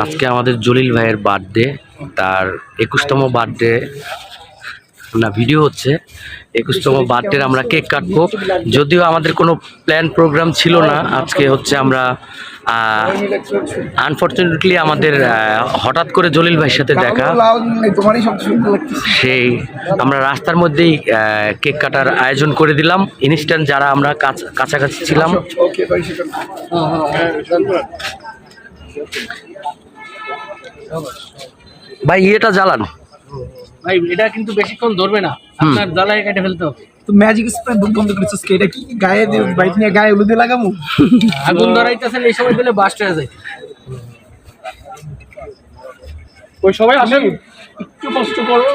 আজকে আমাদের জলিল ভাইয়ের বার্থডে তার একুশতম বার্থডে না ভিডিও হচ্ছে। একুশতম বার্থডে আমরা কেক কাটবো। যদিও আমাদের কোনো প্ল্যান প্রোগ্রাম ছিল না আজকে হচ্ছে আমরা আনফর্চুনেটলি আমাদের হঠাৎ করে জলিল ভাইয়ের সাথে দেখা। সেই আমরা রাস্তার মধ্যেই কেক কাটার আয়োজন করে দিলাম। ইনস্ট্যান্ট যারা আমরা কাছ- কাছাকাছি ছিলাম। ভাই ইয়েটা জ্বালান। ভাই এটা কিন্তু বেশিক্ষণ ধরবে না। আপনার জ্বালায় কেটে ফেলতে হবে। তো ম্যাজিক স্প্রে বন্ধ করেছিস কি? এটা কি গায়ে বাইক নিয়ে গায়ে উলুদে লাগামু আগুন ধরাইতেছেন এই সময় দিলে বাস্ট হয়ে যায়। ওই সবাই আসেন। একটু কষ্ট করো।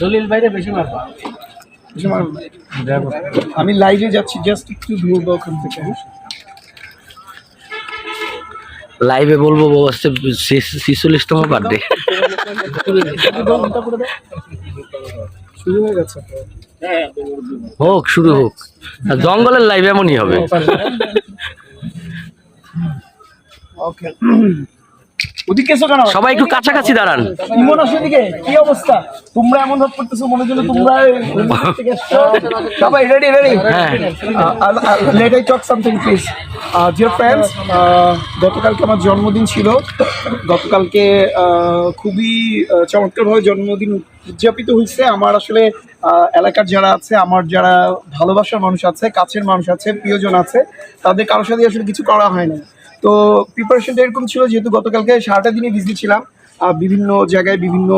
দলিল বাইরে বেশি মারবা। আমি লাইভে যাচ্ছি জাস্ট একটু ধরবো ওখান থেকে। লাইভে বলব হচ্ছে ছিচল্লিশতম বার্থডে হোক শুরু হোক। জঙ্গলের লাইভ এমনই হবে। ওকে ওদিকে কেন? সবাই একটু কাছাকাছি দাঁড়ান। ইমন আসো এদিকে কি অবস্থা? তোমরা এমন ভাব করতেছো মনে জন্য তোমরা সবাই রেডি রেডি হ্যাঁ। Let I talk something please dear friends গতকালকে আমার জন্মদিন ছিল। গতকালকে খুবই আহ, চমৎকারভাবে জন্মদিন উদযাপিত হয়েছে। আমার আসলে এলাকার যারা আছে আমার যারা ভালোবাসার মানুষ আছে কাছের মানুষ আছে প্রিয়জন আছে তাদের কারোর সাথে আসলে কিছু করা হয় না তো প্রিপারেশনটা এরকম ছিল যেহেতু গতকালকে সারাটা দিনই বিজি ছিলাম বিভিন্ন জায়গায় বিভিন্ন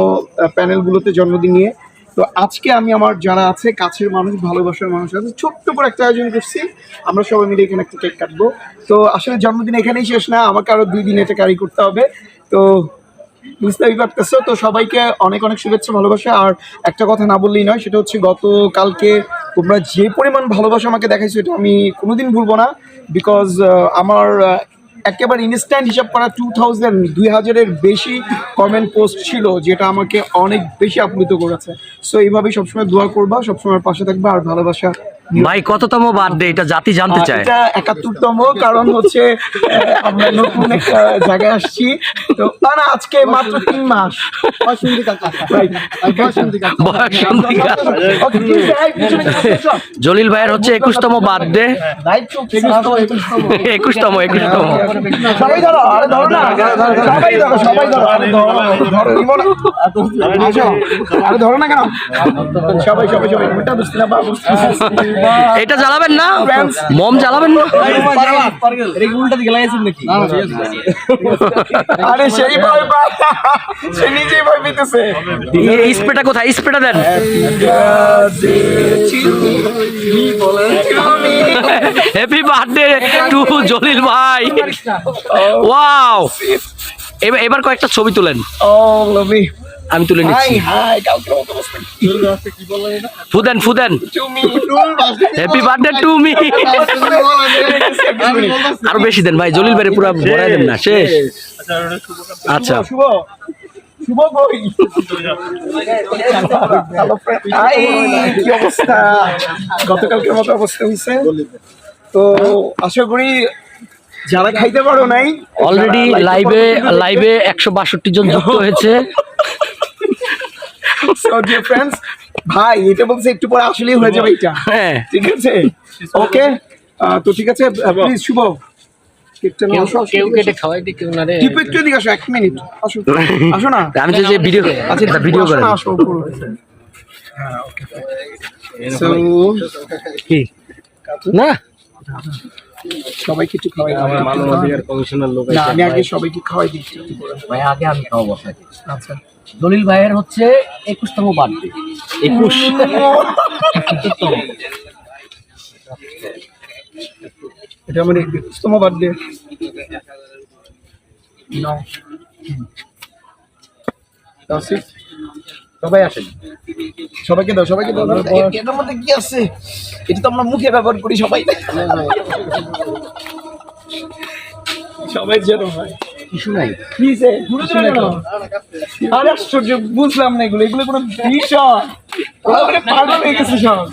প্যানেলগুলোতে জন্মদিন নিয়ে। তো আজকে আমি আমার যারা আছে, কাছের মানুষ, ভালোবাসার মানুষ আছে, ছোট্ট করে একটা আয়োজন করছি। আমরা সবাই মিলে এখানে একটা কেক কাটবো। তো আসলে জন্মদিন এখানেই শেষ না, আমাকে আরও দুই দিন এটা ক্যারি করতে হবে। তো বুঝতেই পারতেছো, তো সবাইকে অনেক অনেক শুভেচ্ছা, ভালোবাসা। আর একটা কথা না বললেই নয়, সেটা হচ্ছে গতকালকে তোমরা যে পরিমাণ ভালোবাসা আমাকে দেখাইছো, এটা আমি কোনোদিন ভুলবো না। বিকজ আমার একেবারে ইনস্ট্যান্ট হিসাব করা টু থাউজেন্ড দুই হাজারের বেশি কমেন্ট পোস্ট ছিল, যেটা আমাকে অনেক বেশি আপ্লুত করেছে। সো এইভাবেই সবসময় দোয়া করবা, সবসময় পাশে থাকবা, আর ভালোবাসা ভাই কততম বার্থডে? এটা জাতি জানতে চায়। এটা একাত্তরতম কারণ হচ্ছে আমরা নতুন একটা জায়গায় আসছি। তো না আজকে মাত্র তিন মাস। জলিল ভাইয়ের হচ্ছে একুশতম বার্থডে। একুশতম। একুশতম। সবাই ধরো আরে ধরো না সবাই ধরো সবাই ধরো আরে ধরো ধরো। নিবো না। আসো আরে ধরো না কেন? সবাই সবাই সবাই উল্টা বুঝতে না বাবু এটা জ্বালাবেন না? মম জ্বালাবেন না? উল্টা দিকে লাগাইছেন নাকি? আরে সেই ভয় সে নিজেই ভয় পেতেছে। স্প্রেটা কোথায়? স্প্রেটা দেন। হ্যাপি বার্থডে টু জলিল ভাই। ওয়াও এবার কয়েকটা ছবি তুলেন। ও লভি আমি তুলে নিচ্ছি। ফুদেন ফুদেন। হ্যাপি বার্থডে টু মি আরও বেশি দেন ভাই জলিল ভাই পুরো ভরাই দেন না শেষ। আচ্ছা। শুভ কি অবস্থা? গতকালকের মতো অবস্থা হইছে তো আশা করি যারা খাইতে পারো নাই অলরেডি লাইভে লাইভে একশো বাষট্টি জন যুক্ত হয়েছে। সো ডিয়ার ফ্রেন্ডস ভাই এটা বলছে একটু পরে আসলেই হয়ে যাবে এটা। হ্যাঁ। ঠিক আছে? ওকে তো ঠিক আছে প্লিজ শুভ। না। টিপু একটু এদিকে আসো এক মিনিট আসো আসো না আমি তো যে ভিডিও ভিডিও আসো করেন না, আসো উপরে। হ্যাঁ। না সবাইকে খাওয়াই দাও। কমিশনার লোক না আমি আগে সবাইকে খাওয়াই দিচ্ছি ভাই আগে আমি খাওয়াবো আপনাকে। আচ্ছা। দলিল ভাইয়ের হচ্ছে একুশতম বার্থডে। একুশ। এটা আমার একুশতম বার্থডে। সবাই আসেন। সবাইকে দাও সবাইকে দাও এটার মধ্যে কি আছে? এটা তো আমরা মুখে ব্যবহার করি সবাই। সবাই যেন হয়। কিছু নাই। প্লিজ দূরে চলে গেল আরে আশ্চর্য বুঝলাম না এগুলো। এগুলো কোনো বিষয় ওরা পাগল হয়ে গেছে সব।